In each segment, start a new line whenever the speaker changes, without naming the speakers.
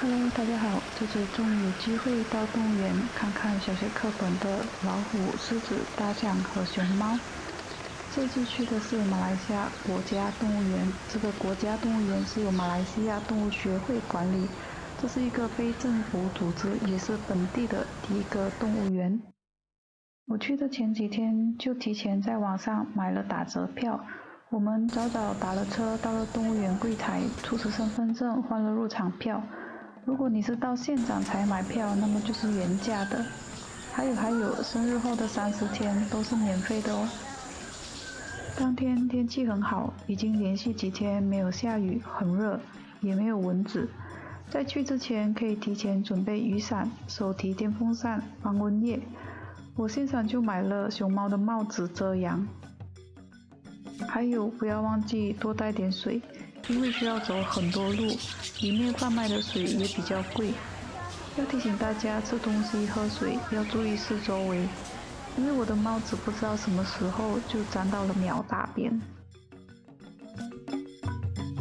Hello，大家好，这次终于有机会到动物园看看小学课本的老虎、狮子、大象和熊猫。这次去的是马来西亚国家动物园，这个国家动物园是由马来西亚动物学会管理，这是一个非政府组织，也是本地的第一个动物园。我去的前几天就提前在网上买了打折票，我们早早打了车到了动物园柜台，出示身份证换了入场票。如果你是到现场才买票，那么就是原价的。还有还有，生日后的三十天都是免费的哦。当天天气很好，已经连续几天没有下雨，很热，也没有蚊子。在去之前可以提前准备雨伞、手提电风扇、防蚊液。我现场就买了熊猫的帽子遮阳。还有不要忘记多带点水，因为需要走很多路，里面贩卖的水也比较贵。要提醒大家吃东西喝水要注意四周围。因为我的帽子不知道什么时候就沾到了鸟大便。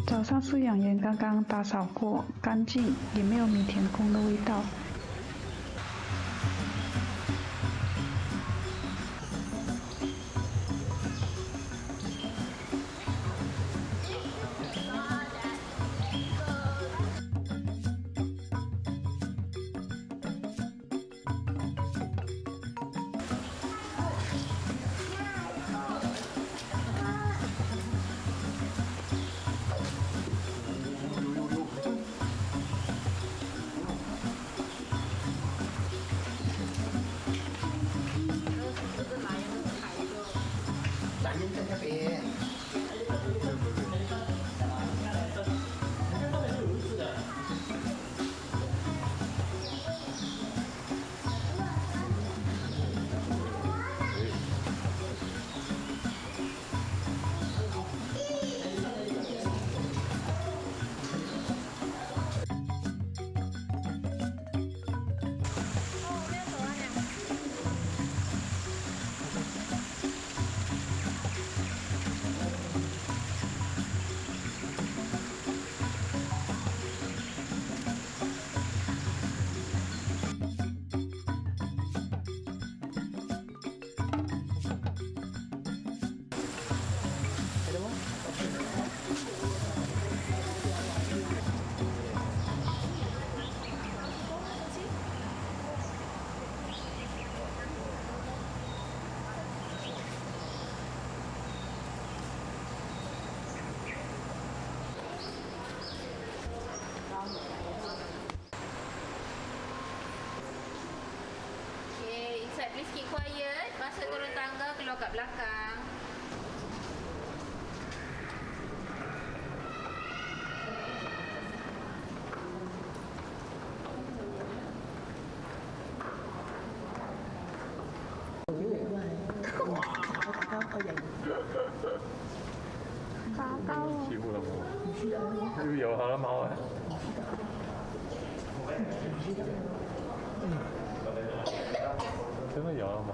早上饲养员刚刚打扫过，干净，也没有米田共的味道。
Tangga, keluar kat belakang.
Cao 了吗？又有它的猫啊！真的有那么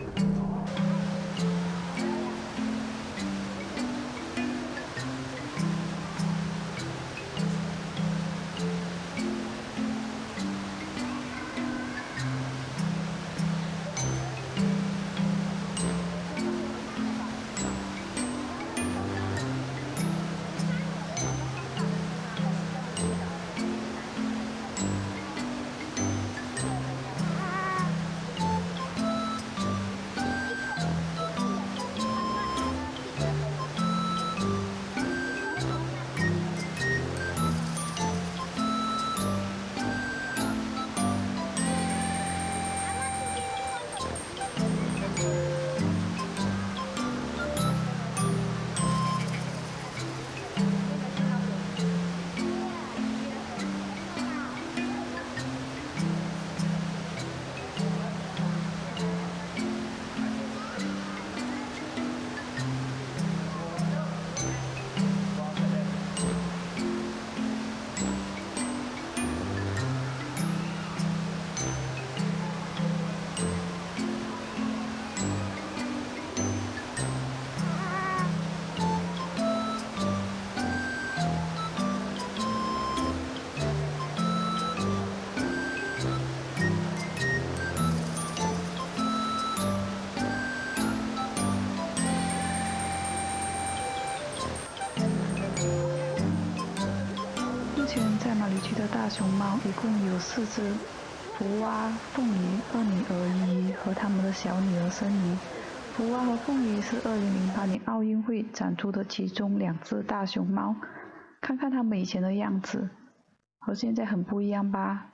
熊猫一共有四只：福娃、凤梨、二女儿依依和他们的小女儿森怡。福娃和凤梨是二零零八年奥运会展出的其中两只大熊猫。看看它们以前的样子，和现在很不一样吧。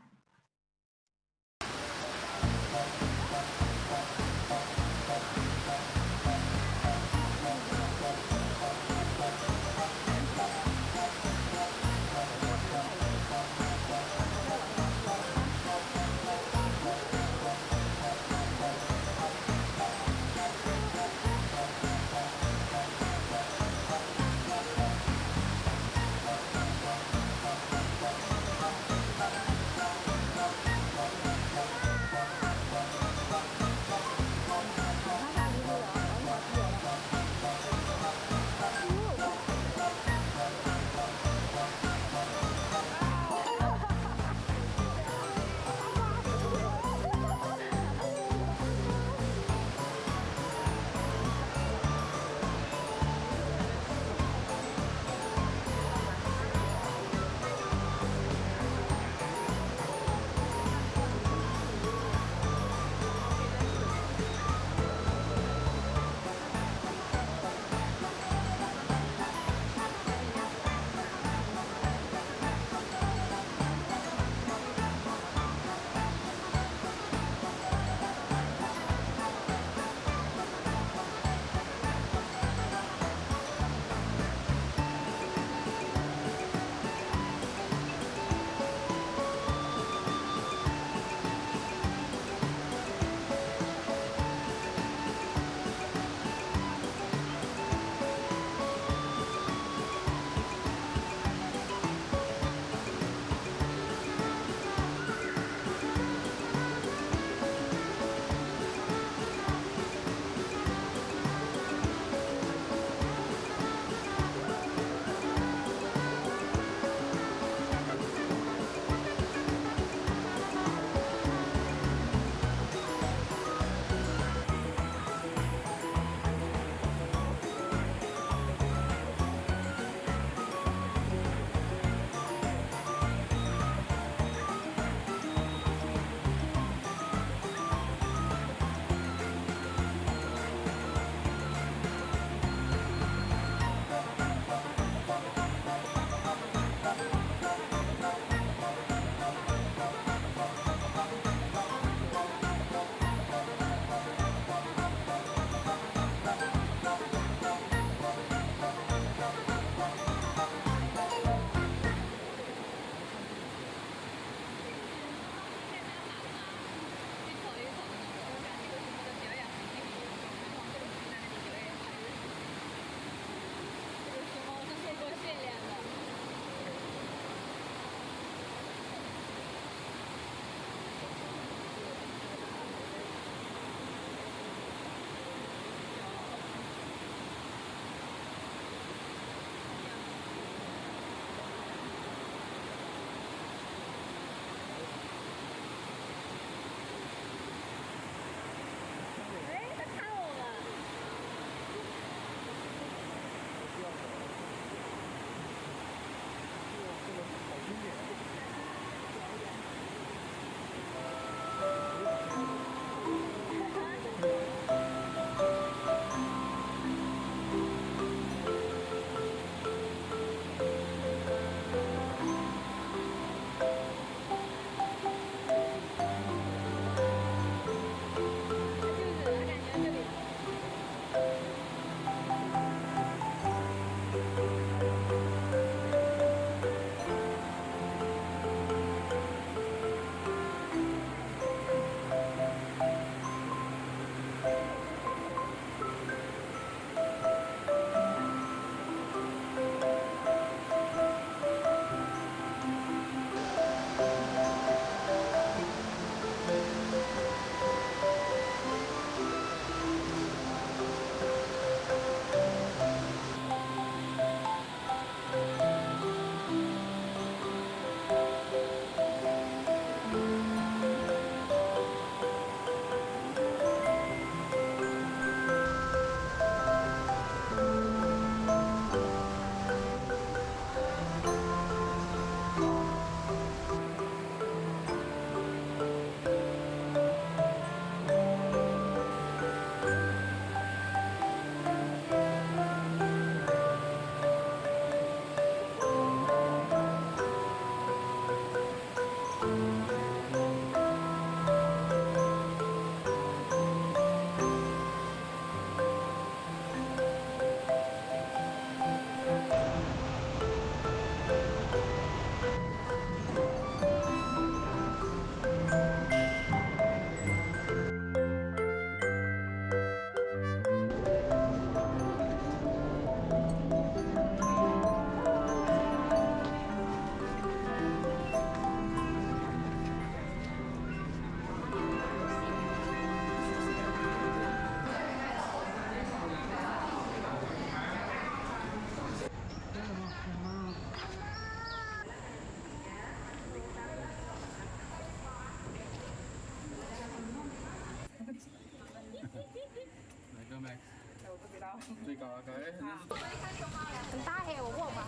很大黑，我握吧。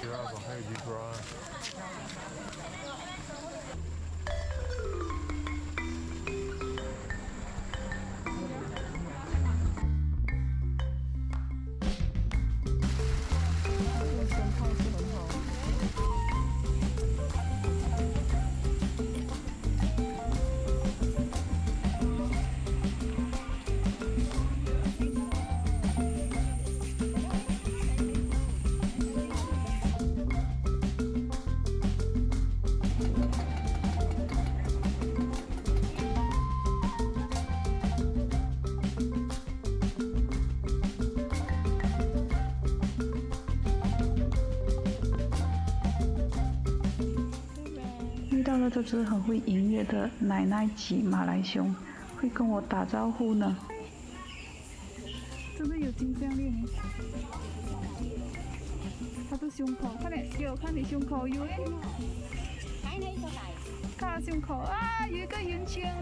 第二个还有一个。
了这只很会营业的奶奶级马来熊，会跟我打招呼呢。真的有金项链耶！它的胸口，快点给我看你胸口有嘞，
还那个大。
看胸口啊，有一个圆圈。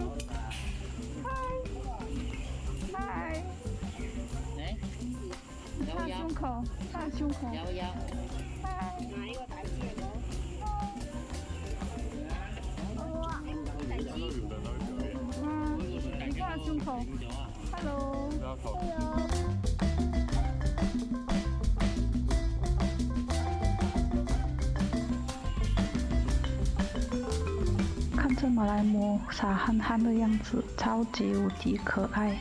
嗨，嗨，
来，
看胸口，看胸口，
摇一摇，
嗨。镜头，Hello。
看这马来貘傻憨憨的样子，超级无敌可爱。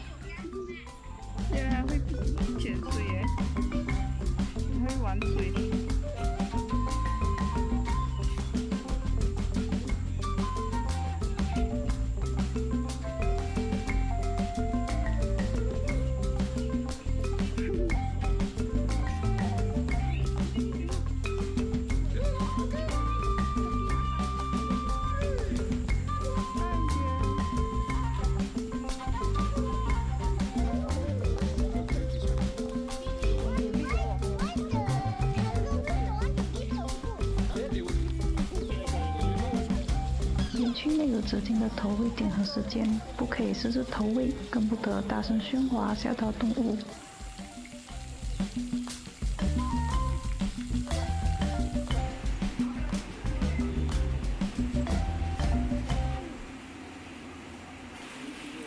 指定的投喂点和时间，不可以私自投喂，更不得大声喧哗吓到动物。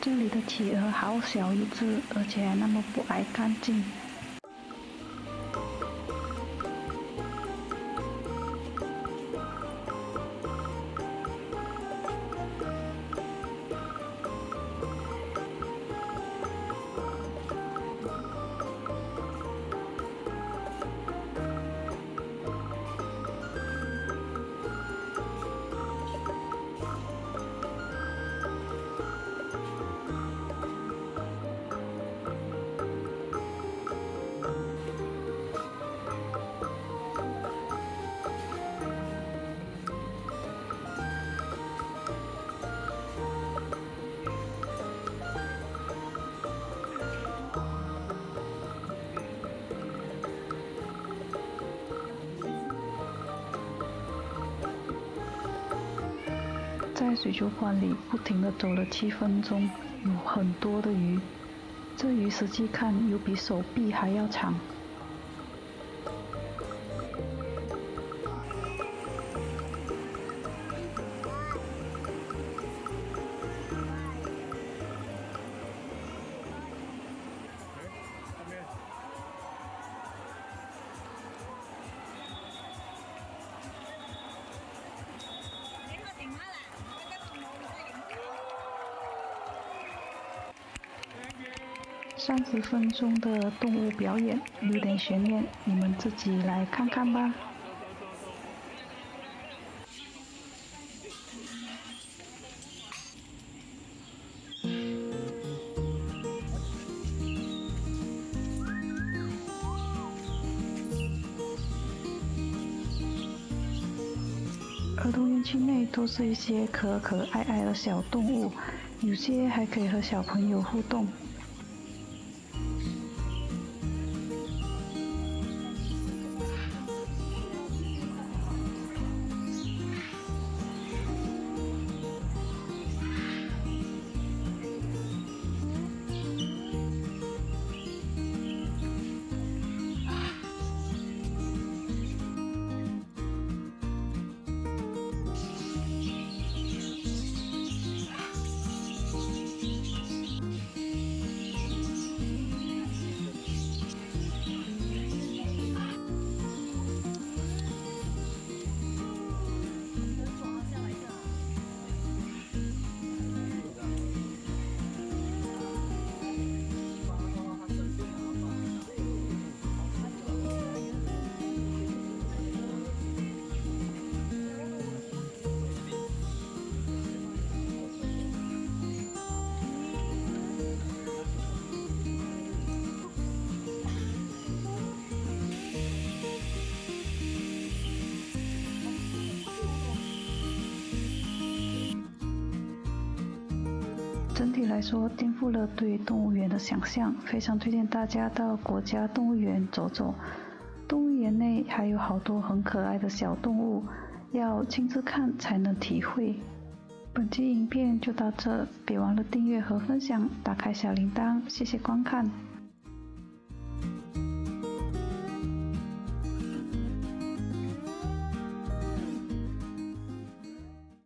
这里的企鹅好小一只，而且还那么不爱干净。在水族馆里不停地走了七分钟，有很多的鱼，这鱼实际看有比手臂还要长。三十分钟的动物表演有点悬念，你们自己来看看吧。儿童园区内都是一些可可爱爱的小动物，有些还可以和小朋友互动。整体来说，颠覆了对动物园的想象，非常推荐大家到国家动物园走走。动物园内还有好多很可爱的小动物，要亲自看才能体会。本期影片就到这，别忘了订阅和分享，打开小铃铛，谢谢观看。